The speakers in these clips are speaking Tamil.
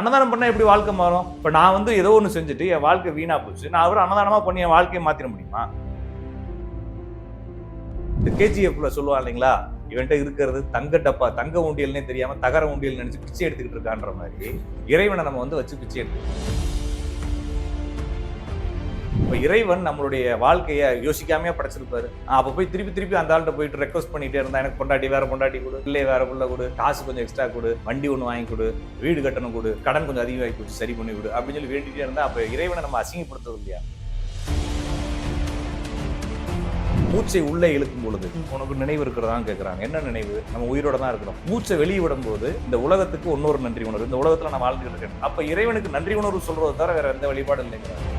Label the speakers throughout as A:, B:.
A: அன்னதானம் பண்ணால் எப்படி வாழ்க்கை மாறும்? இப்போ நான் வந்து ஏதோ ஒன்று செஞ்சுட்டு என் வாழ்க்கை வீணாக போச்சு. நான் அவர் அன்னதானமா பண்ணி என் வாழ்க்கையை மாற்றிட முடியுமா? இந்த கேஜிஎஃப்ல சொல்லுவான் இல்லைங்களா? இவன்ட்ட இருக்கிறது தங்க டப்பா தங்க உண்டியல்னே தெரியாம தகர உண்டியல் நினச்சி பிச்சை எடுத்துக்கிட்டு இருக்கான்ற மாதிரி இறைவனை நம்ம வந்து வச்சு பிச்சை எடுத்துக்கணும். இப்போ இறைவன் நம்மளுடைய வாழ்க்கையை யோசிக்காமே படைச்சிருப்பாரு. அப்போ போய் திருப்பி திருப்பி அந்த ஆள்கிட்ட போயிட்டு ரெக்வஸ்ட் பண்ணிட்டே இருந்தா எனக்கு பொண்டாட்டி வேற பொண்டாட்டி கொடு இல்லை வேற பிள்ளை கொடு காசு கொஞ்சம் எக்ஸ்ட்ரா கொடு வண்டி ஒன்று வாங்கி கொடு வீடு கட்டணும் கொடு கடன் கொஞ்சம் அதிகமாகி கொடுத்து சரி பண்ணி கொடு அப்படின்னு சொல்லி வேண்டிகிட்டே இருந்தால் அப்போ இறைவனை நம்ம அசிங்கப்படுத்துறது இல்லையா? மூச்சை உள்ளே இழுக்கும் பொழுது உனக்கு நினைவு இருக்கிறதான்னு கேட்குறாங்க என்ன நினைவு? நம்ம உயிரோட தான் இருக்கிறோம். மூச்சை வெளியே விடும்போது இந்த உலகத்துக்கு இன்னொரு நன்றி உணர்வு. இந்த உலகத்தில் நான் வாழ்ந்துட்டு இருக்கேன். அப்போ இறைவனுக்கு நன்றி உணர்வு சொல்றது தவிர வேற எந்த வழிபாடு இல்லைங்கிறாங்க.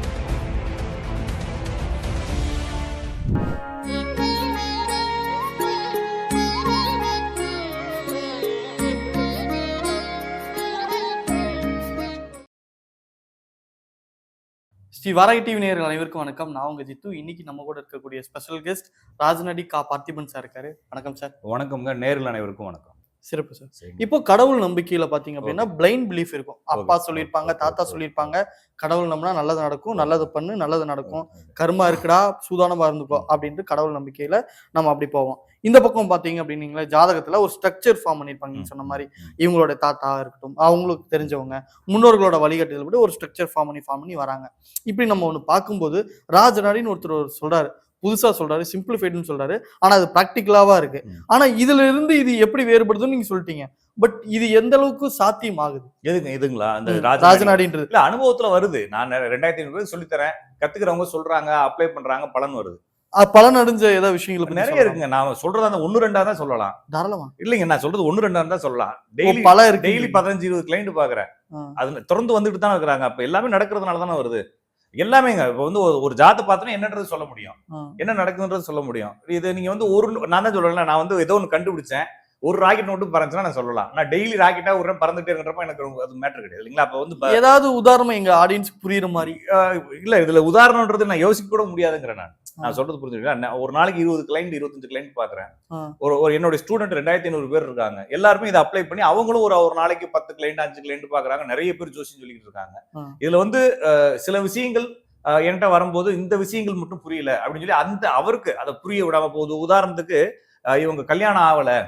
B: ஸ்ரீ வாராகி டிவி நேர்கள் அனைவருக்கும் வணக்கம். நான் உங்க ஜித்து. இன்னைக்கு நம்ம கூட இருக்கக்கூடிய ஸ்பெஷல் கெஸ்ட் ராஜநடி கா பார்த்திபன் சார் இருக்காரு. வணக்கம் சார்
A: வணக்கம்ங்க நேரில் அனைவருக்கும் வணக்கம்.
B: சிறப்பு சார். இப்போ கடவுள் நம்பிக்கையில பாத்தீங்க அப்படின்னா பிளைண்ட் பிலீஃப் இருக்கும். அப்பா சொல்லியிருப்பாங்க தாத்தா. சொல்லியிருப்பாங்க கடவுள் நம்பினா நல்லது நடக்கும் நல்லது பண்ணு நல்லது நடக்கும். கர்மா இருக்குடா சூதானமா இருந்துக்கோ அப்படின்ட்டு கடவுள் நம்பிக்கையில நம்ம அப்படி போவோம். இந்த பக்கம் பாத்தீங்க அப்படின்னீங்களே ஜாதகத்துல ஒரு ஸ்ட்ரக்சர் ஃபார்ம் பண்ணிருப்பாங்க நீங்க சொன்ன மாதிரி. இவங்களோட தாத்தா இருக்கட்டும் அவங்களுக்கு தெரிஞ்சவங்க முன்னோர்களோட வழிகாட்டுதல் படி ஒரு ஸ்ட்ரக்சர் ஃபார்ம் பண்ணி ஃபார்ம் பண்ணி வராங்க. இப்படி நம்ம ஒன்று பார்க்கும்போது ராஜநாடின்னு ஒருத்தர் ஒரு சொல்றாரு புதுசா சொல்றாரு சிம்பிளிஃபைடுன்னு சொல்றாரு. ஆனா அது ப்ராக்டிக்கலாவா இருக்கு. ஆனா இதுல இருந்து இது எப்படி வேறுபடுதுன்னு நீங்க சொல்லிட்டீங்க. பட் இது எந்த அளவுக்கு சாத்தியம் ஆகுது
A: எதுங்க இதுங்களா அந்த
B: ராஜநாடின்றது.
A: இல்ல அனுபவத்துல வருது. நான் ரெண்டாயிரத்தி ஐநூறு பேர் சொல்லித்தரேன். கத்துக்கிறவங்க சொல்றாங்க அப்ளை பண்றாங்க பலன் வருது.
B: பலன் அடைஞ்ச ஏதாவது விஷயங்களை
A: நிறைய? இருக்குங்க. நான் சொல்றது அந்த ஒன்னு ரெண்டா தான் சொல்லலாம்.
B: தாராளமா.
A: இல்லைங்க நான் சொல்றது ஒன்னு ரெண்டா தான் சொல்லலாம். டெய்லி
B: பல
A: டெய்லி பதினஞ்சு இருபது கிளைண்ட் பாக்குறேன். அது தொடர்ந்து வந்துட்டு தான் இருக்கிறாங்க. அப்ப எல்லாமே நடக்கிறதுனால தானே வருது. எல்லாமேங்க. இப்போ வந்து ஒரு- ஜாத்தை பார்த்தோன்னா என்னன்றது சொல்ல முடியும். என்ன நடக்குதுன்றது சொல்ல முடியும். இது நீங்க வந்து ஒரு நான் தான் சொல்லல நான் வந்து ஏதோ ஒன்று கண்டுபிடிச்சேன். ஒரு ராக்கெட் மட்டும் பறந்துச்சுன்னா நான் சொல்லலாம். நான் டெய்லி ராக்கெட்டா ஒரு பறந்துட்டே இருக்கிறப்ப எனக்கு ரொம்ப- அது மேட்டர் கிடையாது இல்லைங்களா? அப்ப வந்து
B: ஏதாவது உதாரணம் எங்க ஆடியன்ஸ் புரியுற மாதிரி.
A: இல்ல இதுல உதாரணம்ன்றது நான் யோசிக்க கூட முடியாதுங்கிறேன் நான். நான் சொல்றது புரிஞ்சுக்கலாம் நான் ஒரு நாளைக்கு இருபது கிளைண்ட் இருபத்தஞ்சு கிளைண்ட் பாக்குறேன். ஒரு ஒரு என்னோட ஸ்டூடெண்ட் ரெண்டாயிரத்தி ஐநூறு பேர் இருக்காங்க. எல்லாருமே இதை அப்ளை பண்ணி அவங்களும் ஒரு ஒரு நாளைக்கு பத்து கிளைண்ட் அஞ்சு கிளைண்ட் பாக்குறாங்க. நிறைய பேர் ஜோசியம் சொல்லிட்டு இருக்காங்க. இதுல வந்து சில விஷயங்கள் என்கிட்ட வரும்போது இந்த விஷயங்கள் மட்டும் புரியல அப்படின்னு சொல்லி அந்த அவருக்கு அதை புரிய விடாம போகுது. உதாரணத்துக்கு இவங்க கல்யாணம் ஆகல.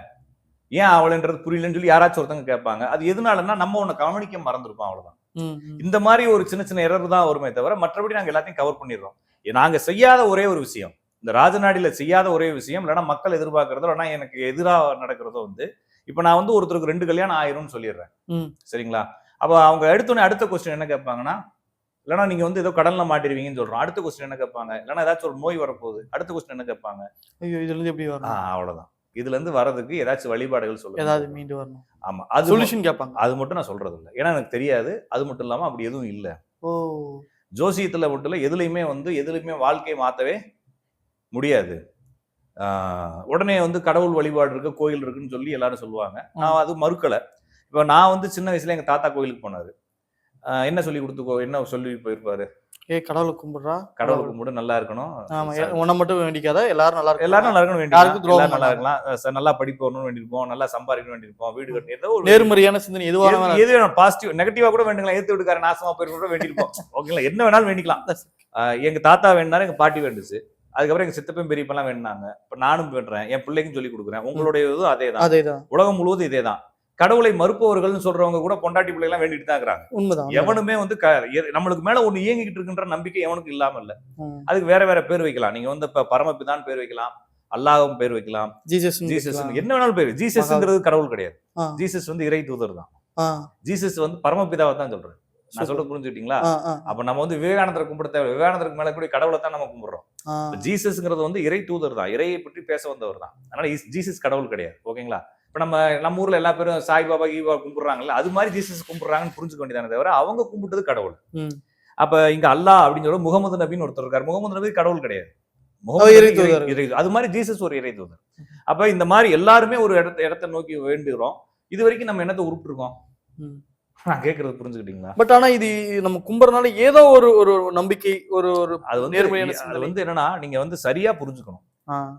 A: ஏன் ஆகலைன்றது புரியலன்னு சொல்லி யாராச்சும் ஒருத்தவங்க கேட்பாங்க. அது எதனாலன்னா நம்ம ஒண்ணு கவனிக்க மறந்துருப்போம் அவ்வளவுதான். இந்த மாதிரி ஒரு சின்ன சின்ன எரர் தான் வருமே தவிர மற்றபடி நாங்க எல்லாத்தையும் கவர் பண்ணிடுறோம். நாங்க செய்யாத ஒரே ஒரு விஷயம் இந்த ராஜநாடியில செய்யாத ஒரே விஷயம் இல்லைன்னா மக்கள் எதிர்பார்க்கறதோ இல்லைன்னா எனக்கு எதிராக நடக்கிறதோ வந்து இப்போ நான் வந்து ஒருத்தருக்கு ரெண்டு கல்யாணம் ஆயிரும்னு சொல்லிடுறேன். சரிங்களா? அப்போ அவங்க எடுத்தோடனே அடுத்த கொஸ்டின் என்ன கேட்பாங்கன்னா இல்லைன்னா நீங்க வந்து ஏதோ கடன்ல மாட்டிடுவீங்கன்னு சொல்றோம். அடுத்த கொஸ்டின் என்ன கேட்பாங்க? இல்லைன்னா ஏதாச்சும் ஒரு நோய் வரப்போகுது. அடுத்த கொஸ்டின் என்ன கேட்பாங்க?
B: ஐயோ இதுல இருந்து எப்படி
A: ஆ
B: வரணும்
A: அவ்வளவுதான். இதுல இருந்து வர்றதுக்கு ஏதாச்சும் வழிபாடுகள் சொல்லுங்க.
B: ஏதாவது மீண்டு வரணும்.
A: ஆமா அது
B: சொல்யூஷன் கேட்பாங்க.
A: அது மட்டும் நான் சொல்றது இல்லை ஏன்னா எனக்கு தெரியாது. அது மட்டும் இல்லாம அப்படி எதுவும் இல்லை.
B: ஓ.
A: ஜோசியத்துல மட்டும் இல்ல எதுலையுமே வந்து எதுலையுமே வாழ்க்கையை மாத்தவே முடியாது. உடனே வந்து கடவுள் வழிபாடு இருக்கு கோயில் இருக்குன்னு சொல்லி எல்லாரும் சொல்லுவாங்க. நான் அது மறுக்கல. இப்போ நான் வந்து சின்ன வயசுல எங்க தாத்தா கோயிலுக்கு போனாரு. என்ன சொல்லி கொடுத்துக்கோ என்ன சொல்லி போயிருப்பாரு?
B: ஏ கடவுளை கும்பிடுறா?
A: கடவுள் கும்பிடு நல்லா இருக்கணும்.
B: ஆமா உன்னை மட்டும் வேண்டிக்காத எல்லாரும் நல்லா இருக்கும்
A: எல்லாரும் நல்லா இருக்கணும் எல்லாரும் நல்லா. இருக்கலாம். நல்லா படிப்பு வரணும்னு வேண்டியிருப்போம். நல்லா சம்பாதிக்கணும் வேண்டியிருப்போம். வீடு கட்டணும் ஏதோ ஒரு
B: நேர்மறையான சிந்தனை எதுவாக
A: எது- வேணும்? பாசிட்டிவ் நெகட்டிவா கூட வேண்டுங்களா? ஏத்து விட்டுக்கார நாசமா போயிருக்க கூட வேண்டியிருப்போம். ஓகேங்களா? என்ன வேணாலும் வேண்டிக்கலாம். எங்க தாத்தா வேணுனாரு எங்க பாட்டி வேண்டுச்சு. அதுக்கப்புறம் எங்க சித்தப்பன் பெரியப்பெல்லாம் வேணுனாங்க இப்ப நானும் வேண்டுறேன். என் பிள்ளைக்கும் சொல்லி கொடுக்குறேன். உங்களுடைய இதுவும் அதே தான்
B: அதேதான்.
A: உலகம் முழுவதும் இதே தான் கடவுளை மறுப்பவர்கள்னு சொல்றவங்க கூட பொண்டாட்டி பிள்ளை எல்லாம் வேண்டிட்டு தான் இருக்கிறாங்க.
B: உண்மைதான்.
A: எவனுமே வந்து நம்மளுக்கு மேல ஒண்ணு இயங்கிட்டு இருக்குன்ற நம்பிக்கை எவனுக்கு இல்லாம இல்ல. அதுக்கு வேற வேற பேர் வைக்கலாம். நீங்க வந்து இப்ப பரமபிதான் பேர் வைக்கலாம் அல்லாஹ்வும் பேர் வைக்கலாம்
B: ஜீசஸ்
A: ஜீசஸ் என்ன வேணாலும் பேர் ஜீசஸ்ங்கிறது கடவுள் கிடையாது. ஜீசஸ் வந்து இறை தூதர் தான். ஜீசஸ் வந்து பரமபிதாவை தான் சொல்றேன். நான். சொல்ல புரிஞ்சுக்கிட்டீங்களா? அப்ப நம்ம வந்து விவேகானந்தரை கும்பிட தேவை. விவேகானந்தருக்கு மேல கூட கடவுளை தான் நம்ம கும்பிடுறோம். ஜீசஸ்ங்கிறது வந்து இறை தூதர் தான். இறையை பற்றி பேச வந்தவர் தான். அதனால ஜீசஸ் கடவுள் கிடையாது. ஓகேங்களா? இப்ப நம்ம நம்ம ஊர்ல எல்லா பேரும் சாய்பாபா கீபா கும்பிடுறாங்கல்ல அது மாதிரி ஜீசஸ் கும்பிடுறாங்கன்னு புரிஞ்சுக்க வேண்டியதானே தவிர அவங்க கும்பிட்டது கடவுள். அப்ப இங்க அல்லாஹ் அப்படின்னு சொல்ல முகமது நபின்னு ஒருத்தர் இருக்காரு. முகமது நபி கடவுள் கிடையாது. அது மாதிரி ஜீசஸ் ஒரு இறை தூதர். அப்ப இந்த மாதிரி எல்லாருமே ஒரு இடத்த இடத்த நோக்கி வேண்டுகிறோம். இது வரைக்கும் நம்ம என்னத்தை உருப்பிருக்கோம். நான் கேட்கறது புரிஞ்சுக்கிட்டீங்களா?
B: பட் ஆனா இது நம்ம கும்பிடுறதுனால ஏதோ ஒரு ஒரு நம்பிக்கை ஒரு ஒரு
A: அது வந்து அது. வந்து என்னன்னா நீங்க வந்து சரியா புரிஞ்சுக்கணும்.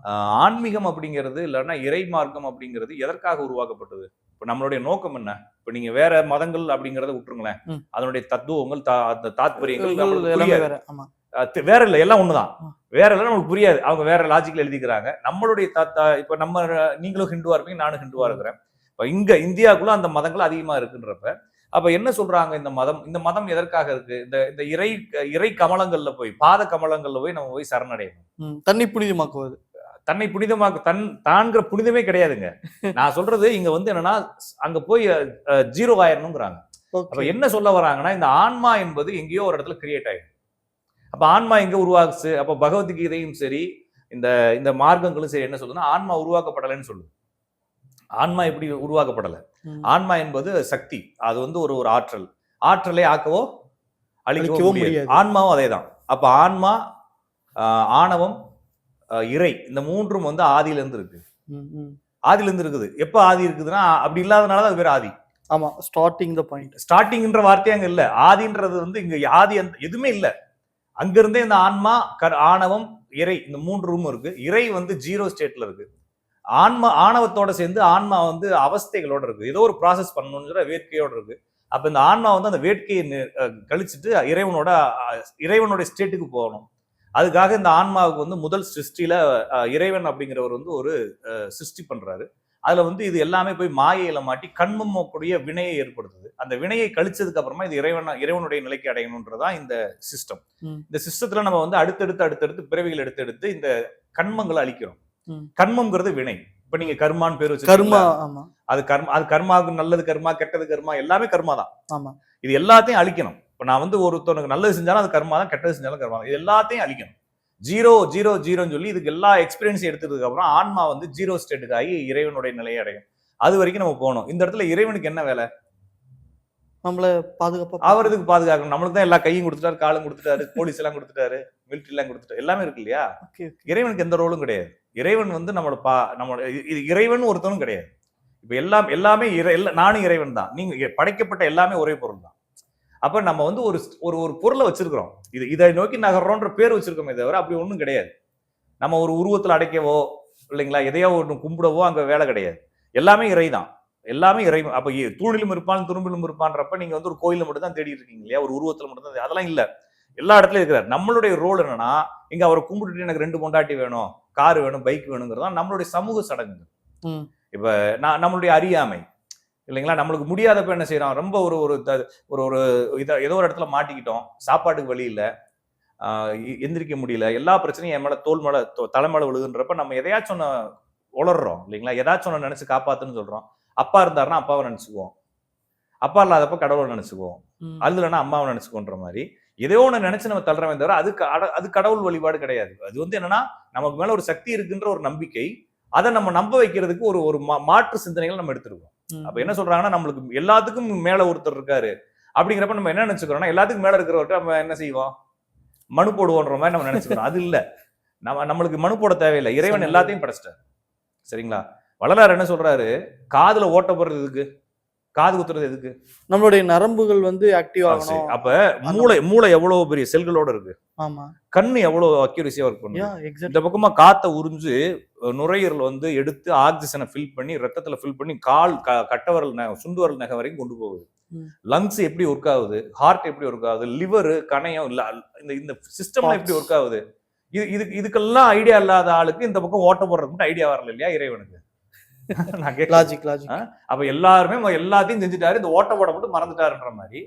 A: ஆன்மீகம் அப்படிங்கிறது இல்லைன்னா இறை மார்க்கம் அப்படிங்கிறது எதற்காக உருவாக்கப்பட்டது? இப்ப நம்மளுடைய நோக்கம் என்ன? இப்ப நீங்க வேற மதங்கள் அப்படிங்கறத விட்டுருங்களேன். அதனுடைய தத்துவங்கள் தா- அந்த தாத்பரியங்கள்.
B: வேற
A: இல்ல எல்லாம் ஒண்ணுதான். வேற இல்ல நமக்கு புரியாது. அவங்க வேற லாஜிக்ல எழுதிக்கிறாங்க. நம்மளுடைய தாத்தா இப்ப நம்ம நீங்களும் ஹிந்துவா இருப்பீங்க நானும் ஹிந்துவா இருக்கிறேன். இப்ப இங்க இந்தியாவுக்குள்ள அந்த மதங்கள் அதிகமா இருக்குன்றப்ப அப்ப என்ன சொல்றாங்க இந்த மதம்? இந்த மதம் எதற்காக இருக்கு? இந்த இந்த இறை இறை கமலங்கள்ல போய் பாத கமலங்கள்ல போய் நம்ம போய் சரணடையணும்.
B: தண்ணி புனிதமாக்குவது.
A: தன்னை புனிதமாக்க தன் தான்கிற புனிதமே கிடையாதுங்க. நான் சொல்றது இங்க வந்து என்னன்னா அங்க போய் ஜீரோ ஆயிரணுங்கிறாங்க அப்ப என்ன சொல்ல வராங்கன்னா இந்த ஆன்மா என்பது எங்கேயோ ஒரு இடத்துல கிரியேட் ஆயிடும். அப்ப ஆன்மா எங்க உருவாகுச்சு? அப்ப பகவத்கீதையும் சரி இந்த இந்த மார்க்கங்களும் சரி என்ன சொல்லுதுன்னா ஆன்மா உருவாக்கப்படலைன்னு சொல்லுது. ஆன்மா எப்படி உருவாக்கப்படலை. ஆன்மா என்பது சக்தி. அது வந்து ஒரு ஒரு ஆற்றல். ஆற்றலை ஆக்கவோ அழிக்கவோ முடியாது. ஆன்மாவும் அதேதான். அப்ப ஆன்மா ஆணவம் இறை இந்த மூன்றும் வந்து ஆதியில இருந்து இருக்கு.
B: ம், ம்.
A: ஆதியில இருந்து இருக்குது. எப்ப ஆதி இருக்குதுன்னா அப்படி இல்லாதனால அது பேர் ஆதி.
B: ஆமா ஸ்டார்டிங் த பாயிண்ட்
A: ஸ்டார்டிங்ன்ற வார்த்தையே அங்க இல்ல. ஆதின்றது வந்து இங்க ஆதி அந்த எதுவுமே இல்ல. அங்க இருந்தே இந்த ஆன்மா கர் ஆணவம் இறை இந்த மூன்று ரூம் இருக்கு. இறை வந்து ஜீரோ ஸ்டேட்ல இருக்கு. ஆன்மா ஆணவத்தோட சேர்ந்து ஆன்மா வந்து அவஸ்தைகளோட இருக்கு. ஏதோ ஒரு ப்ராசஸ் பண்ணணுங்கிற வேட்கையோட இருக்கு. அப்ப இந்த ஆன்மா வந்து அந்த வேட்கையை கழிச்சிட்டு இறைவனோட அஹ், இறைவனோட ஸ்டேட்டுக்கு போகணும். அதுக்காக இந்த ஆன்மாவுக்கு வந்து முதல் சிருஷ்டியில இறைவன் அப்படிங்கிறவர் வந்து ஒரு அஹ், சிருஷ்டி பண்றாரு. அதுல வந்து இது எல்லாமே போய் மாயையில மாட்டி கண்மம் கூடிய வினையை ஏற்படுத்துது. அந்த வினையை கழிச்சதுக்கு அப்புறமா இது இறைவன் இறைவனுடைய நிலைக்கு அடையணுன்றதான் இந்த சிஸ்டம். இந்த சிஸ்டத்துல நம்ம வந்து அடுத்தடுத்து அடுத்தடுத்து பிறவிகள் எடுத்து எடுத்து இந்த கண்மங்களை அழிக்கிறோம்.
B: ம்.
A: கண்மம்ங்கிறது வினை. இப்ப நீங்க கர்மான்னு பேர் வச்சு
B: கர்மா ஆமா.
A: அது கர்மா அது கர்மாவுக்கு நல்லது கர்மா கெட்டது கர்மா எல்லாமே கர்மா தான்.
B: ஆமா.
A: இது எல்லாத்தையும் அழிக்கணும். இப்ப நான் வந்து ஒருத்தவனுக்கு நல்லது செஞ்சாலும் அது கர்மா தான் கெட்டது செஞ்சாலும் கர்மா தான். இது எல்லாத்தையும் அழிக்கணும். ஜீரோ ஜீரோ ஜீரோன்னு சொல்லி இதுக்கு எல்லா எக்ஸ்பீரியன்ஸ் எடுத்ததுக்கு அப்புறம் ஆன்மா வந்து ஜீரோ ஸ்டேட்டுக்கு ஆகி இறைவனுடைய நிலையை அடையும். அது வரைக்கும் நம்ம போகணும். இந்த இடத்துல இறைவனுக்கு என்ன வேலை?
B: நம்மள பாதுகாப்பா
A: அவர் இதுக்கு பாதுகாக்கணும்? நம்மளுக்கு தான் எல்லா கையும் கொடுத்துட்டாரு காலும் கொடுத்துட்டாரு போலீஸ் எல்லாம் கொடுத்துட்டாரு மிலிட்டரி எல்லாம் கொடுத்துட்டாரு. எல்லாமே இருக்கு இல்லையா? இறைவனுக்கு எந்த ரோலும் கிடையாது. இறைவன் வந்து நம்மளோட பா நம்மளோட இது- இறைவன் ஒருத்தனும் கிடையாது. இப்போ எல்லாம் எல்லாமே இறை எல்லா நானும் இறைவன் தான். நீங்கள் படைக்கப்பட்ட எல்லாமே ஒரே பொருள் தான். அப்போ நம்ம வந்து ஒரு ஒரு ஒரு பொருளை வச்சிருக்கிறோம். இது இதை நோக்கி நகர்றோன்ற பேர் வச்சிருக்கோமே தவிர அப்படி ஒன்றும் கிடையாது. நம்ம ஒரு உருவத்தில் அடைக்கவோ இல்லைங்களா எதையோ ஒன்று கும்பிடவோ அங்கே வேலை கிடையாது. எல்லாமே இறை தான். எல்லாமே இறை அப்போ தூணிலும் இருப்பான் துரும்பிலும் இருப்பான்றப்ப நீங்கள் வந்து ஒரு கோயிலில் மட்டும் தான் தேடிட்டு இருக்கீங்க இல்லையா? ஒரு உருவத்தில் மட்டும் தான் அதெல்லாம் இல்லை. எல்லா இடத்துலையும் இருக்கிறார். நம்மளுடைய ரோல் என்னன்னா இங்கே அவரை கும்பிட்டுட்டு எனக்கு ரெண்டு பொண்டாட்டி வேணும். கார் வேணும் பைக் வேணுங்கிறது தான் நம்மளுடைய சமூக சடங்கு. இப்ப நான் நம்மளுடைய அறியாமை. இல்லைங்களா? நம்மளுக்கு முடியாதப்ப என்ன செய்யறோம் ரொம்ப ஒரு ஒரு ஒரு ஒரு இத ஏதோ ஒரு இடத்துல மாட்டிக்கிட்டோம். சாப்பாட்டுக்கு வழி இல்ல. எந்திரிக்க முடியல. எல்லா பிரச்சனையும் என் மேல தோல் மேல தோ- தலை மேல விழுதுன்றப்ப நம்ம எதையாச்சும் ஒண்ணு உளர்றோம். இல்லைங்களா? ஏதாச்சும் ஒண்ணு நினைச்சு காப்பாத்துன்னு சொல்றோம். அப்பா இருந்தாருன்னா அப்பாவை நினைச்சுக்குவோம். அப்பா இல்லாதப்ப கடவுளை நினைச்சுக்குவோம். அது இல்லைன்னா அம்மாவை நினைச்சுக்கோன்ற மாதிரி. ஏதோ ஒண்ணு நினைச்சு நம்ம தள்ளுறமே தவிர அது அது கடவுள் வழிபாடு கிடையாது. அது வந்து என்னன்னா நமக்கு மேல ஒரு சக்தி இருக்குன்ற ஒரு நம்பிக்கை அதை நம்ம நம்ப வைக்கிறதுக்கு ஒரு ஒரு மாற்று சிந்தனைகள் நம்ம எடுத்திருக்கோம்.
B: ம்.
A: அப்ப என்ன சொல்றாங்கன்னா நம்மளுக்கு எல்லாத்துக்கும் மேல ஒருத்தர் இருக்காரு. அப்படிங்கிறப்ப நம்ம என்ன நினைச்சுக்கிறோம்னா எல்லாத்துக்கும் மேல இருக்கிறவர்கிட்ட நம்ம என்ன செய்வோம்? மனு போடுவோன்ற மாதிரி நம்ம நினைச்சுக்கிறோம். அது இல்ல. நம்ம நம்மளுக்கு மனு போட தேவையில்லை. இறைவன். எல்லாத்தையும் படைச்சிட்டார். சரிங்களா? வள்ளலார் என்ன சொல்றாரு? காதுல ஓட்ட போடுறது எதுக்கு? காது குத்துறது எதுக்கு?
B: நம்மளுடைய நரம்புகள் வந்து ஆக்டிவ்
A: ஆ, சரி.
B: ஆகணும்.
A: அப்ப மூளை மூளை எவ்வளவு பெரிய செல்களோட இருக்கு?
B: ஆமா.
A: கண்ணு எவ்வளவு அக்யூரஸியா ஒர்க்
B: எக்ஸாக்ட்
A: இந்த பக்கமா காத்த உறிஞ்சு நுரையீரல் வந்து எடுத்து ஆக்சிஜனை ஃபில் பண்ணி ரத்தத்துல ஃபில் பண்ணி கால் கட்டவரல் சுண்டு வரல் நகை வரைக்கும் கொண்டு போகுது. லங்ஸ் எப்படி ஒர்க் ஆகுது? ஹார்ட் எப்படி ஒர்க் ஆகுது? லிவர் கணையம் இல்ல இந்த இந்த சிஸ்டம்ல எப்படி ஒர்க் ஆகுது? இது இதுக்கு இதுக்கெல்லாம் ஐடியா இல்லாத ஆளுக்கு இந்த பக்கம் ஓட்ட போடுறதுக்கு மட்டும் ஐடியா வரல இல்லையா இறைவனுக்கு?
B: லாஜிக் லாஜிக்
A: அப்ப எல்லாருமே எல்லாத்தையும் செஞ்சுட்டாரு. இந்த ஓட்ட போட மட்டும் மறந்துட்டாருன்ற மாதிரி.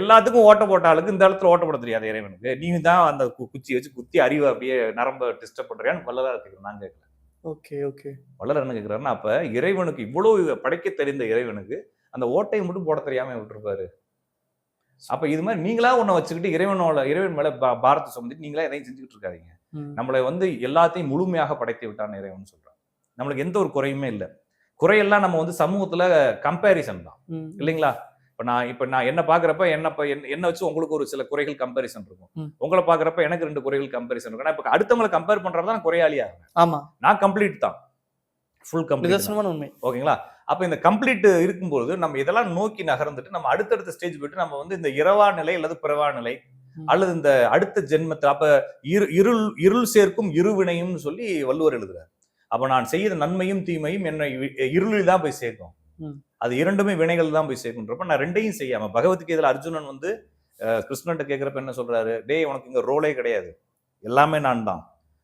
A: எல்லாத்துக்கும் ஓட்ட போட்ட ஆளுக்கு இந்த இடத்துல ஓட்ட போட தெரியாது இறைவனுக்கு. நீங்க தான் அந்த குச்சி வச்சு குத்தி அறிவை அப்படியே நரம்ப டிஸ்டர்ப் பண்றியான்னு வல்லதா கேட்கிறேன். நான் கேட்கல.
B: Okay okay.
A: வள்ளலார் என்ன கேட்கிறாருன்னா அப்ப இறைவனுக்கு இவ்வளவு படைக்க தெரிந்த இறைவனுக்கு அந்த ஓட்டையை மட்டும் போட தெரியாம விட்டுருப்பாரு. அப்ப இது மாதிரி நீங்களா ஒண்ண வச்சுக்கிட்டு இறைவனோட இறைவன் மேல பாரத்தை சுமந்துட்டு நீங்களா எதையும் செஞ்சுக்கிட்டு இருக்காதீங்க. நம்மளை வந்து எல்லாத்தையும் முழுமையாக படைத்து விட்டான் இறைவன் சொல்றான். நம்மளுக்கு எந்த ஒரு குறையுமே இல்லை. குறையெல்லாம் நம்ம வந்து சமூகத்துல கம்பேரிசன் தான். இல்லைங்களா? இப்ப நான் இப்ப நான் என்ன பாக்குறப்ப என்ன என்ன- வச்சு உங்களுக்கு ஒரு சில குறைகள் கம்பேரிசன் இருக்கும். உங்களை பாக்குறப்ப எனக்கு ரெண்டு குறைகள் கம்பேரிசன் இருக்கும். ஆனா இப்ப அடுத்தவங்களை கம்பேர் பண்றப்ப நான் குறையாளியா
B: ஆமா.
A: நான் கம்ப்ளீட் தான். ஃபுல் கம்ப்ளீட்
B: உண்மை.
A: ஓகேங்களா? அப்ப இந்த கம்ப்ளீட் இருக்கும்போது நம்ம இதெல்லாம் நோக்கி நகர்ந்துட்டு நம்ம அடுத்தடுத்த ஸ்டேஜ் போயிட்டு நம்ம வந்து இந்த இரவா நிலை அல்லது பிறவா நிலை. அல்லது இந்த அடுத்த ஜென்மத்தில் அப்ப இரு இருள் இருள் சேர்க்கும் இருவினையும்னு சொல்லி வள்ளுவர் எழுதுறார். அப்ப நான் செய்த நன்மையும் தீமையும் என்னை இருளில் தான் போய் சேர்க்கும். அது இரண்டுமே வினைகள் தான் போய் சேர்க்கின்றப்ப நான் ரெண்டையும் செய்யாம பகவத்கீதையில அர்ஜுனன் வந்து கிருஷ்ணன்ட்ட கேட்கிறப்ப என்ன சொல்றாரு? டேய் உனக்கு இங்க ரோலே கிடையாது. எல்லாமே நான் தான்.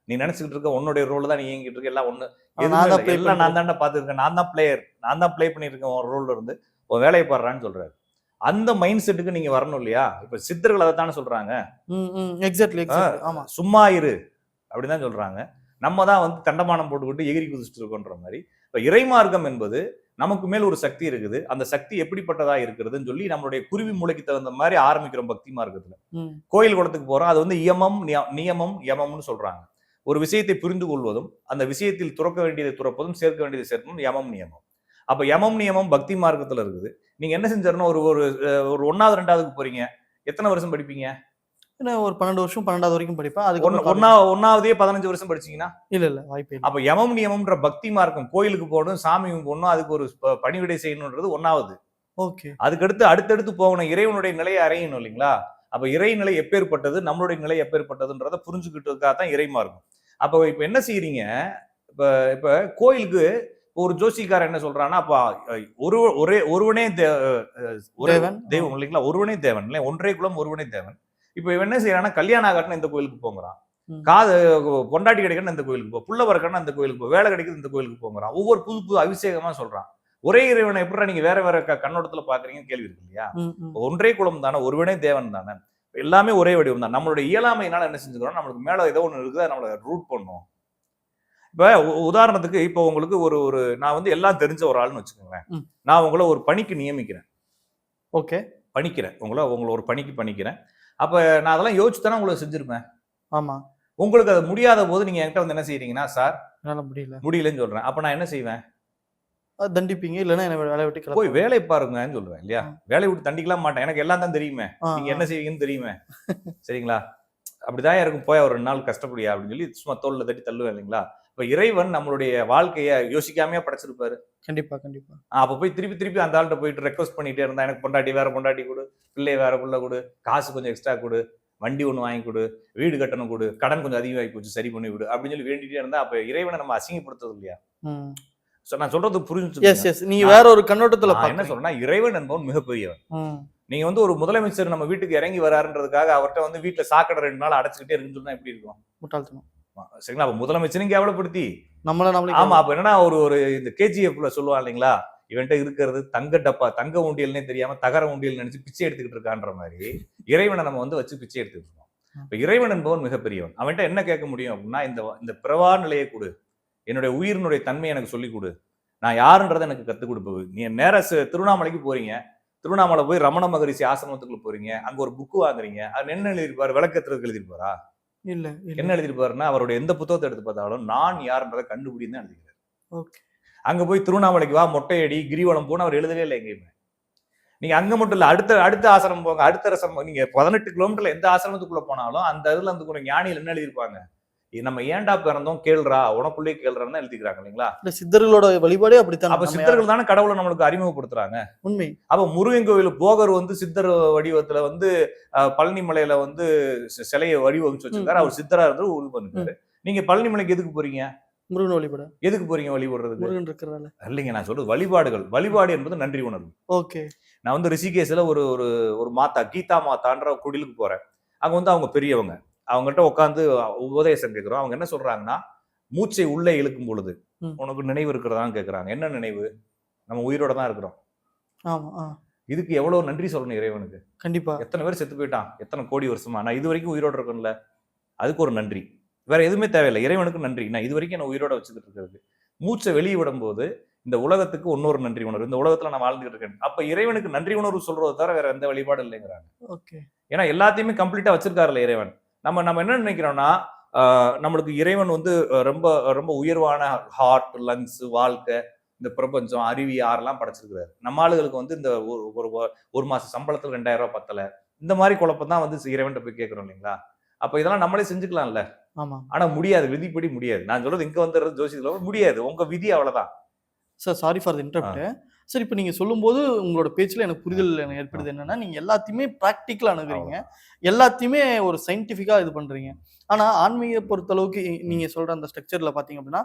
A: நீ நினைச்சுக்கிட்டு இருக்க உன்னுடைய ரோல் தான் நீ இயங்கிட்டு இருக்க. எல்லாம்
B: தான் play
A: எல்லாம் நான். தாண்டா பார்த்துருக்கேன். நான் தான் பிளேயர் நான் தான் ப்ளே பண்ணியிருக்கேன் உன் ரோல்ல இருந்து. உன் வேலையை பாடுறான்னு சொல்றாரு. அந்த மைண்ட் செட்டுக்கு நீங்க வரணும் இல்லையா? இப்ப சித்தர்கள் அதை தானே சொல்றாங்க சும்மா இரு. அப்படிதான் சொல்றாங்க. நம்ம தான் வந்து தண்டமானம் போட்டுக்கிட்டு எகிரி குதிச்சுட்டு இருக்கோன்ற மாதிரி. இப்ப இறைமார்க்கம் என்பது நமக்கு மேல் ஒரு சக்தி இருக்குது. அந்த சக்தி எப்படிப்பட்டதா இருக்கிறதுன்னு சொல்லி நம்மளுடைய குருவி மூளைக்கு தகுந்த மாதிரி ஆரம்பிக்கிறோம் பக்தி மார்க்கத்துல கோயில் குளத்துக்கு போறோம். அது வந்து இயமம் நிய- நியமம் யமம்னு சொல்றாங்க. ஒரு விஷயத்தை புரிந்து கொள்வதும் அந்த விஷயத்தில் துறக்க வேண்டியதை துறப்பதும் சேர்க்க வேண்டியதை சேர்ப்பதும் யமம் நியமம். அப்ப யமம் நியமம் பக்தி மார்க்கத்துல இருக்குது. நீங்க என்ன செஞ்சிடணும் ஒரு ஒரு ஒன்னாவது ரெண்டாவதுக்கு போறீங்க. எத்தனை வருஷம் படிப்பீங்க?
B: ஒரு பன்னெண்டு வருஷம் பன்னெண்டாவது வரைக்கும் படிப்பேன். அதுக்கு
A: ஒன்னா ஒன்னாவதே பதினஞ்சு வருஷம் படிச்சீங்கன்னா?
B: இல்ல இல்ல வாய்ப்பே இல்லை.
A: அப்ப யமம் நியமம்ன்ற பக்தி மார்க்கம் கோயிலுக்கு போகணும் சாமி போகணும் அதுக்கு ஒரு பணிவிடை செய்யணுன்றது ஒன்னாவது.
B: ஓகே.
A: அதுக்கடுத்து அடுத்தடுத்து போகணும் இறைவனுடைய நிலையை அறையணும் இல்லைங்களா? அப்ப இறைநிலை எப்பேற்பட்டது நம்மளுடைய நிலை எப்பேற்பட்டதுன்றத புரிஞ்சுக்கிட்டதுக்காக தான் இறை மார்க்கம். அப்ப இப்ப என்ன செய்யறீங்க இப்ப இப்ப கோயிலுக்கு ஒரு ஜோசிக்காரன் என்ன சொல்றான்னா அப்ப ஒரு ஒரே ஒருவனே
B: தேவன்.
A: தெய்வம் இல்லைங்களா? ஒருவனே தேவன் இல்லை ஒன்றே குலம் ஒருவனே தேவன். இப்ப இவன் என்ன செய்யறான்னா கல்யாணம் ஆகட்டுன்னு இந்த கோயிலுக்கு போங்கிறான். காது பொண்டாட்டி கிடைக்கணும் இந்த கோயிலுக்கு போ புள்ள வரக்கணும் இந்த கோயிலுக்கு போ வேலை கிடைக்குது இந்த கோயிலுக்கு போங்கிறான். ஒவ்வொரு புது புது அபிஷேகமா சொல்றான். ஒரே இறைவனை எப்படி நீங்க வேற வேற கண்ணோட்டத்துல பாக்குறீங்கன்னு கேள்வி இருக்கு இல்லையா? ஒன்றே குலம் தானே ஒருவனே தேவன் தானே. எல்லாமே ஒரே வடிவம் தான். நம்மளுடைய இயலாமையினால என்ன செஞ்சுக்கிறோம்? நம்மளுக்கு மேல ஏதோ ஒண்ணு இருக்குது நம்மளை ரூட் பண்ணும் இப்ப உதாரணத்துக்கு இப்போ உங்களுக்கு ஒரு ஒரு நான் வந்து எல்லாம் தெரிஞ்ச ஒரு ஆள்னு வச்சுக்கோங்களேன். நான் உங்களை ஒரு பணிக்கு நியமிக்கிறேன்.
B: ஓகே.
A: பணிக்கிறேன். உங்களை உங்களை ஒரு பணிக்கு பண்ணிக்கிறேன் அப்ப நான் அதெல்லாம் யோசிச்சு தானே உங்களை செஞ்சிருப்பேன்.
B: ஆமா.
A: உங்களுக்கு அது முடியாத போது நீங்க என்கிட்ட வந்து என்ன செய்றீங்கன்னா சார்
B: என்னால முடியல.
A: முடியலன்னு சொல்றேன். அப்ப நான் என்ன செய்வேன்?
B: தண்டிப்பீங்க இல்லைன்னா என்ன வேலையை விட்டு
A: போய் வேலை பாருங்கன்னு சொல்லுவேன் இல்லையா. வேலையை விட்டு தண்டிக்கலாம் மாட்டேன். எனக்கு எல்லாம் தான் தெரியுமே. நீங்க என்ன செய்வீங்கன்னு தெரியுமே. சரிங்களா? அப்படிதான் இருக்கும். போய் ஒரு ரெண்டு நாள் கஷ்டப்படியா அப்படின்னு சொல்லி சும்மா தோல்ல தட்டி தள்ளுவேன் இல்லைங்களா? இப்ப இறைவன் நம்மளுடைய வாழ்க்கைய யோசிக்காமையா படைச்சிருப்பாரு.
B: கண்டிப்பா கண்டிப்பா.
A: அப்ப போய் திருப்பி திருப்பி அந்த ஆள்கிட்ட போயிட்டு ரெக்வஸ்ட் பண்ணிட்டே இருந்தா எனக்கு பொண்டாட்டி வேற பொண்டாட்டி கொடு பிள்ளை வேற புள்ள கொடு காசு கொஞ்சம் எக்ஸ்ட்ரா கொடு வண்டி ஒன்று வாங்கி கொடு வீடு கட்டணம் கொடு கடன் கொஞ்சம் அதிகமாகி போச்சு சரி பண்ணி விடு அப்படின்னு சொல்லி வேண்டிட்டே இருந்தா அப்ப இறைவனை நம்ம அசிங்கப்படுத்துறது இல்லையா? நான் சொல்றது புரிஞ்சு
B: எஸ் எஸ் நீங்க வேற ஒரு கண்ணோட்டத்துல
A: என்ன சொல்றேன்னா இறைவன் என்பவன் மிகப்பெரியவன். நீங்க வந்து ஒரு முதலமைச்சர் நம்ம வீட்டுக்கு இறங்கி வராருன்றதுக்காக அவர்ட்ட வந்து வீட்டுல சாக்கடை ரெண்டு நாள் அடைச்சுக்கிட்டே இருக்குன்னு சொன்னா எப்படி இருக்கும்?
B: முட்டாள்தனம்.
A: சரிங்களா? அப்ப முதலமைச்சரையும் கேவலப்படுத்தி.
B: நம்மள நம்மளே
A: ஆமா அப்ப என்னன்னா ஒரு ஒரு இந்த கேஜிஎஃப்ல சொல்லுவான் இல்லைங்களா? இவன்ட்ட இருக்கிறது தங்க டப்பா தங்க உண்டியல்னே தெரியாம தகர உண்டியல் நினைச்சு பிச்சை எடுத்துக்கிட்டு இருக்கான்ற மாதிரி இறைவனை நம்ம வந்து வச்சு பிச்சை எடுத்துக்கிட்டு இருக்கோம். இப்ப இறைவன் என்பவன் மிகப்பெரியவன். அவன்கிட்ட என்ன கேட்க முடியும் அப்படின்னா இந்த இந்த பிரவா நிலையை கொடு. என்னுடைய உயிரினுடைய தன்மையை எனக்கு சொல்லிக் கொடு. நான் யாருன்றதை எனக்கு கத்துக் கொடுப்பது நீ நேர திருவண்ணாமலைக்கு போறீங்க. திருவண்ணாமலை போய் ரமண மகரிஷி ஆசிரமத்துக்குள்ள போறீங்க. அங்க ஒரு புக்கு வாங்குறீங்க. அது என்ன எழுதியிருப்பாரு? விளக்கத்துறதுக்கு எழுதியிருப்பாரா?
B: இல்ல இல்ல.
A: என்ன எழுதியிருப்பாருன்னா அவருடைய எந்த புத்தகத்தை எடுத்து பார்த்தாலும் நான் யாருன்றதை கண்டுபிடின்னு தான் எழுதிக்கிறார்
B: ஓகே.
A: அங்க போய் திருவண்ணாமலைக்கு வா மொட்டையடி கிரிவலம் போன அவர் எழுதவே இல்லை எங்கேயுமே. நீங்க அங்க மட்டும் இல்ல அடுத்த அடுத்த ஆசிரமம் போங்க அடுத்த ஆசிரமம் நீங்க பதினெட்டு கிலோமீட்டர்ல எந்த ஆசிரமத்துக்குள்ள போனாலும் அந்த இதுல வந்து கூட ஞானிகள் என்ன எழுதியிருப்பாங்க? நம்ம ஏன்டா பிறந்தோம்? கேள்றா உனக்குள்ளே கேள்றான்னு எழுதிக்கிறாங்க இல்லைங்களா?
B: இல்ல சித்தர்களோட வழிபாடே அப்படித்தான்.
A: அப்ப சித்தர்கள் தானே கடவுளை நம்மளுக்கு அறிமுகப்படுத்துறாங்க.
B: உண்மை.
A: அப்ப முருகன் கோவில் போகர் வந்து சித்தர் வடிவத்துல வந்து பழனி மலையில வந்து சிலையை வடிவமைச்சு வச்சிருக்காரு. அவர் சித்தரா இருந்து உறுதி பண்ணிருக்காரு. நீங்க பழனி மலைக்கு எதுக்கு போறீங்க?
B: முருகன் வழிபாடு.
A: எதுக்கு போறீங்க வழிபடுறதுக்கு
B: முருகன் இருக்கிறதால
A: இல்லைங்க நான் சொல்றது வழிபாடுகள். வழிபாடு என்பது நன்றி உணர்வு.
B: ஓகே.
A: நான் வந்து ரிஷிகேஷ்ல ஒரு ஒரு ஒரு மாதா கீதா மாதான்ற குடிலுக்கு போறேன். அங்க வந்து அவங்க பெரியவங்க. அவங்ககிட்ட உட்காந்து உபதேசம் கேட்கிறோம் அவங்க என்ன சொல்றாங்கன்னா மூச்சை உள்ளே இழுக்கும் பொழுது. உனக்கு நினைவு இருக்கிறதான்னு கேட்கறாங்க என்ன நினைவு? நம்ம உயிரோட தான் இருக்கிறோம்.
B: ஆமா ஆ.
A: இதுக்கு எவ்வளவு நன்றி சொல்லணும் இறைவனுக்கு?
B: கண்டிப்பா.
A: எத்தனை பேர் செத்து போயிட்டான்? எத்தனை கோடி வருஷமா? நான் இது வரைக்கும் உயிரோட இருக்கேன்ல. அதுக்கு ஒரு நன்றி. வேற எதுவுமே தேவையில்லை. இறைவனுக்கு நன்றி. நான் இது வரைக்கும் என்ன உயிரோட வச்சுக்கிட்டு இருக்கிறது? மூச்சை வெளியே விடும்போது இந்த உலகத்துக்கு இன்னொரு நன்றி உணர்வு. இந்த உலகத்துல நான் வாழ்ந்துட்டு இருக்கேன். அப்ப இறைவனுக்கு நன்றி உணர்வு சொல்றதை தவிர வேற எந்த வழிபாடும் இல்லைங்கிறாங்க.
B: ஓகே.
A: ஏன்னா எல்லாத்தையுமே கம்ப்ளீட்டா வச்சிருக்காருல்ல இறைவன். நம்ம நம்ம என்ன நினைக்கிறோம்னா நம்மளுக்கு இறைவன் வந்து ரொம்ப ரொம்ப உயர்வான ஹார்ட் லங்ஸ் வாழ்க்கை இந்த பிரபஞ்சம் அருவி ஆறெல்லாம் படைச்சிருக்கிறாரு? நம்ம ஆளுகளுக்கு வந்து இந்த ஒரு ஒரு மாசம் சம்பளத்துல ரெண்டாயிரம் ரூபாய் பத்தல. இந்த மாதிரி குழப்பம் தான் வந்து இறைவன்ட்ட போய் கேட்கறோம் இல்லைங்களா? அப்ப இதெல்லாம் நம்மளே செஞ்சுக்கலாம்ல. ஆனா முடியாது. விதிப்படி முடியாது. நான் சொல்றது இங்க வந்துடுறது ஜோசியத்துல முடியாது. உங்க விதி அவ்வளவுதான்.
B: Sir sorry for the interrupt சரி இப்போ நீங்க சொல்லும்போது உங்களோட பேச்சுல எனக்கு புரிதல் எனக்கு ஏற்படுது என்னன்னா நீங்க எல்லாத்தையுமே ப்ராக்டிக்கலா அணுகுறீங்க. எல்லாத்தையுமே ஒரு சயின்டிஃபிக்கா இது பண்றீங்க. ஆனா ஆன்மீக பொறுத்தளவுக்கு இ- நீங்க சொல்ற அந்த ஸ்ட்ரக்சர்ல பாத்தீங்க அப்படின்னா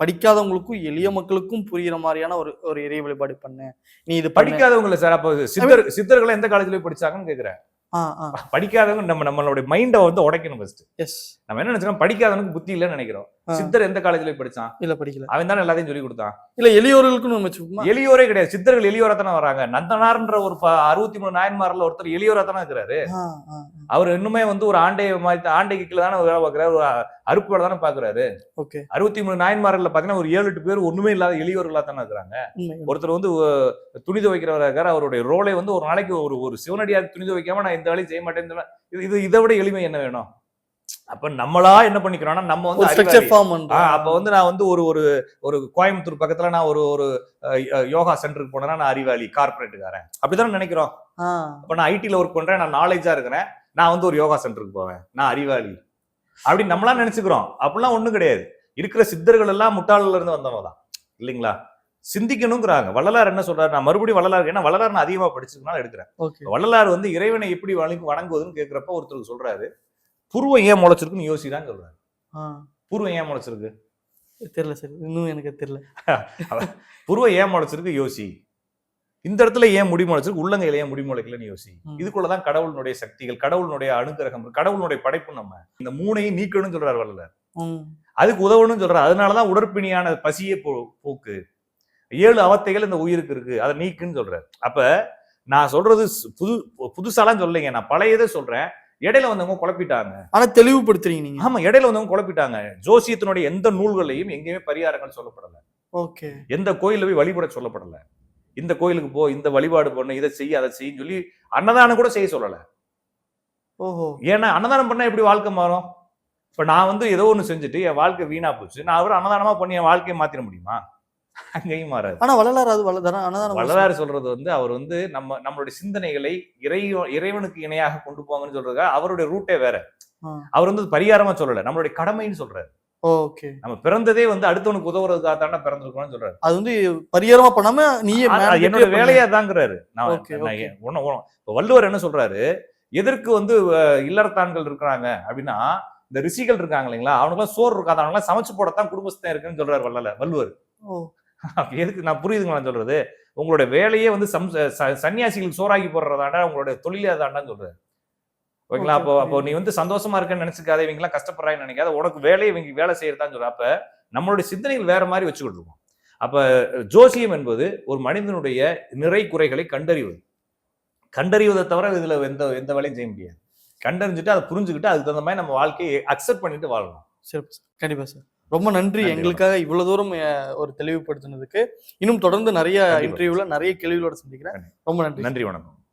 B: படிக்காதவங்களுக்கும் எளிய மக்களுக்கும் புரியுற மாதிரியான ஒரு ஒரு இறை வழிபாடு பண்ணு. நீ இது பண்ணு.
A: படிக்காதவங்க இல்ல சார் அப்போ சித்தர் சித்தர்கள் எந்த காலேஜ்ல போய் படிச்சாங்கன்னு கேக்குறேன்.
B: ஆ ஆ.
A: படிக்காதவங்க நம்ம நம்மளுடைய மைண்டை வந்து உடைக்கணும் ஃபர்ஸ்ட்
B: எஸ்
A: நம்ம என்ன நினைச்சோம்? படிக்காதவனுக்கு புத்தி இல்லைன்னு நினைக்கிறோம். சித்தர் எந்த காலேஜ்ல படிச்சான்?
B: இல்ல படிக்கல.
A: அவன் தானே எல்லாத்தையும் சொல்லி கொடுத்தான்.
B: இல்ல எளியோர்களுக்குன்னு வச்சுக்கோமா?
A: எளியோரே கிடையாது. சித்தர்கள் எளியோரா தானே வராங்க. நந்தனார்ன்ற ஒரு அறுபத்தி மூணு நாயன்மார்ல ஒருத்தர் எளியோரா தானே இருக்கிறாரு. அவர் இன்னுமே வந்து ஒரு ஆண்டை மாதிரி ஆண்டைக்கு கீழே தானே வேலை பார்க்கறாரு. ஒரு அறுப்பு வேலை தானே பாக்குறாரு
B: ஓகே.
A: அறுபத்தி மூணு நாயன்மார்கள் பாத்தீங்கன்னா ஒரு ஏழு எட்டு பேர் ஒண்ணுமே இல்லாத எளியோர்களா தானே இருக்கிறாங்க. ஒருத்தர் வந்து துணி துவைக்கிறவரா இருக்காரு. அவருடைய ரோலை வந்து ஒரு நாளைக்கு ஒரு ஒரு சிவனடியார் துணி துவைக்காம நான் இந்த வேலையும் செய்ய இது இது இதை விட எளிமை என்ன வேணும்? அப்ப நம்மளா என்ன பண்ணிக்கிறோம்னா நம்ம வந்து
B: ஸ்ட்ரக்சர். ஃபார்ம்
A: அப்ப வந்து நான் வந்து ஒரு ஒரு ஒரு கோயம்புத்தூர் பக்கத்துல நான் ஒரு ஒரு யோகா சென்டருக்கு போனேன்னா நான் அறிவாளி கார்பரேட்டுக்காரன் அப்படிதானே நினைக்கிறோம்? அப்ப நான் ஐடில ஒர்க் பண்றேன் நான் நாலேஜா இருக்கிறேன். நான் வந்து ஒரு யோகா சென்டருக்கு போவேன். நான் அறிவாளி. அப்படி நம்மளாம் நினைச்சுக்கிறோம். அப்படிலாம் ஒண்ணும் கிடையாது. இருக்கிற சித்தர்கள் எல்லாம் முட்டாள்ல இருந்து வந்தவங்க தான். இல்லைங்களா? சிந்திக்கணுங்கிறாங்க. வள்ளலார் என்ன சொல்றாரு? நான் மறுபடியும் வள்ளலார் ஏன்னா வள்ளலார் நான் அதிகமா படிச்சிருக்கனால எடுக்கிறேன். வள்ளலார் வந்து இறைவனை எப்படி வணங்கி வணங்குவதுன்னு கேட்கிறப்ப ஒருத்தருக்கு சொல்றாரு. புருவம் ஏன் முளைச்சிருக்குன்னு யோசிக்கிறான்னு சொல்றாரு. புருவம் ஏன் முளைச்சிருக்கு?
B: தெரியல சார். இன்னும் எனக்கு தெரியல.
A: புருவம் ஏன் முளைச்சிருக்கு? யோசி. இந்த இடத்துல ஏன் முடி முளைச்சிருக்கு? உள்ளங்கையில ஏன் முடி முளைக்கலன்னு யோசி. இதுக்குள்ளதான் கடவுளுடைய சக்திகள் கடவுளுடைய அனுகிரகம் கடவுளுடைய படைப்பு நம்ம. இந்த மூணையும் நீக்கணும்னு சொல்றாரு வள்ளலார். அதுக்கு உதவணும்னு சொல்றாரு. அதனாலதான் உடற்பிணியான பசியே போக்கு. ஏழு அவத்தைகள் இந்த உயிருக்கு இருக்கு. அதை நீக்குன்னு சொல்றாரு. அப்ப நான் சொல்றது புது புதுசாலாம் சொல்லைங்க. நான் பழையதே சொல்றேன். இடையில வந்தவங்க குழப்பிட்டாங்க.
B: ஆனா தெளிவுபடுத்துறீங்க நீங்க.
A: ஆமா இடையில வந்தவங்க குழப்பிட்டாங்க. ஜோசியத்தினுடைய எந்த நூல்களையும் எங்கேயுமே பரிகாரங்கள் சொல்லப்படல.
B: ஓகே.
A: எந்த கோயில்ல போய் வழிபட சொல்லப்படல. இந்த கோயிலுக்கு போ இந்த வழிபாடு பண்ணு இதை செய் அதை செய்யும் சொல்லி அன்னதானம் கூட செய்ய சொல்லல.
B: ஓஹோ.
A: ஏன்னா அன்னதானம் பண்ணா எப்படி வாழ்க்கை மாறும்? இப்ப நான் வந்து ஏதோ ஒண்ணு செஞ்சுட்டு என் வாழ்க்கை வீணா போச்சு. நான் அவர் அன்னதானமா பண்ணி என் வாழ்க்கையை மாத்திர முடியுமா? அங்கேயும் மாறாது.
B: ஆனா வள்ளலார் அது
A: வள்ளலார் சொல்றது வந்து அவர் வந்து நம்ம நம்மளுடைய சிந்தனைகளை இறை இறைவனுக்கு இணையாக கொண்டு போங்கன்னு சொல்றதுக்காக அவருடைய ரூட்டே வேற. அவர் வந்து பரிகாரமா சொல்லல நம்மளுடைய கடமைன்னு சொல்றாரு.
B: ஓகே.
A: நம்ம பிறந்ததே வந்து அடுத்தவனுக்கு உதவுறதுக்காக தானே பிறந்திருக்கோம்னு சொல்றாரு.
B: அது வந்து பரிகாரமா பண்ணாம mandatory
A: என்னோட. வேலையா தாங்கிறாரு. நான் வள்ளுவர் என்ன சொல்றாரு? எதற்கு வந்து இல்லறத்தான்கள் இருக்கிறாங்க அப்படின்னா இந்த ரிஷிகள் இருக்காங்க இல்லைங்களா? அவனுக்குலாம் சோறு இருக்காது அவனுக்குலாம் சமைச்சு போடத்தான் குடும்பஸ்தான் இருக்குன்னு சொல்றாரு வள்ளல வள்ளுவர். எதுக்கு நான் புரியுதுங்களா சொல்றது? உங்களுடைய வேலையே வந்து சம் சன்னியாசிகளுக்கு சோறாக்கி போடுறதாண்டா உங்களுடைய தொழிலே அதாண்டான்னு சொல்றாரு ஓகேங்களா? அப்போ அப்போ நீ வந்து சந்தோஷமா இருக்கன்னு நினைச்சுக்காத இவங்க எல்லாம் கஷ்டப்படுறாங்கன்னு நினைக்காத உனக்கு வேலையை இவங்க வேலை செய்யறதான்னு சொல்ற. அப்ப நம்மளுடைய சிந்தனைகள் வேற மாதிரி வச்சுக்கிட்டு இருக்கோம். அப்ப ஜோசியம் என்பது ஒரு மனிதனுடைய நிறை குறைகளை கண்டறிவது. கண்டறிவதை தவிர இதுல எந்த எந்த வேலையும் செய்ய முடியாது. கண்டறிஞ்சுட்டு அதை புரிஞ்சுக்கிட்டு அதுக்கு தகுந்த மாதிரி நம்ம வாழ்க்கையை அக்செப்ட் பண்ணிட்டு வாழணும்.
B: சார். கண்டிப்பா சார். ரொம்ப நன்றி. எங்களுக்காக இவ்வளவு தூரம் ஒரு தெளிவுபடுத்தினதுக்கு. இன்னும் தொடர்ந்து நிறைய. இன்டர்வியூல நிறைய கேள்விகளோட சந்திக்கிறேன். ரொம்ப நன்றி.
A: நன்றி வணக்கம்.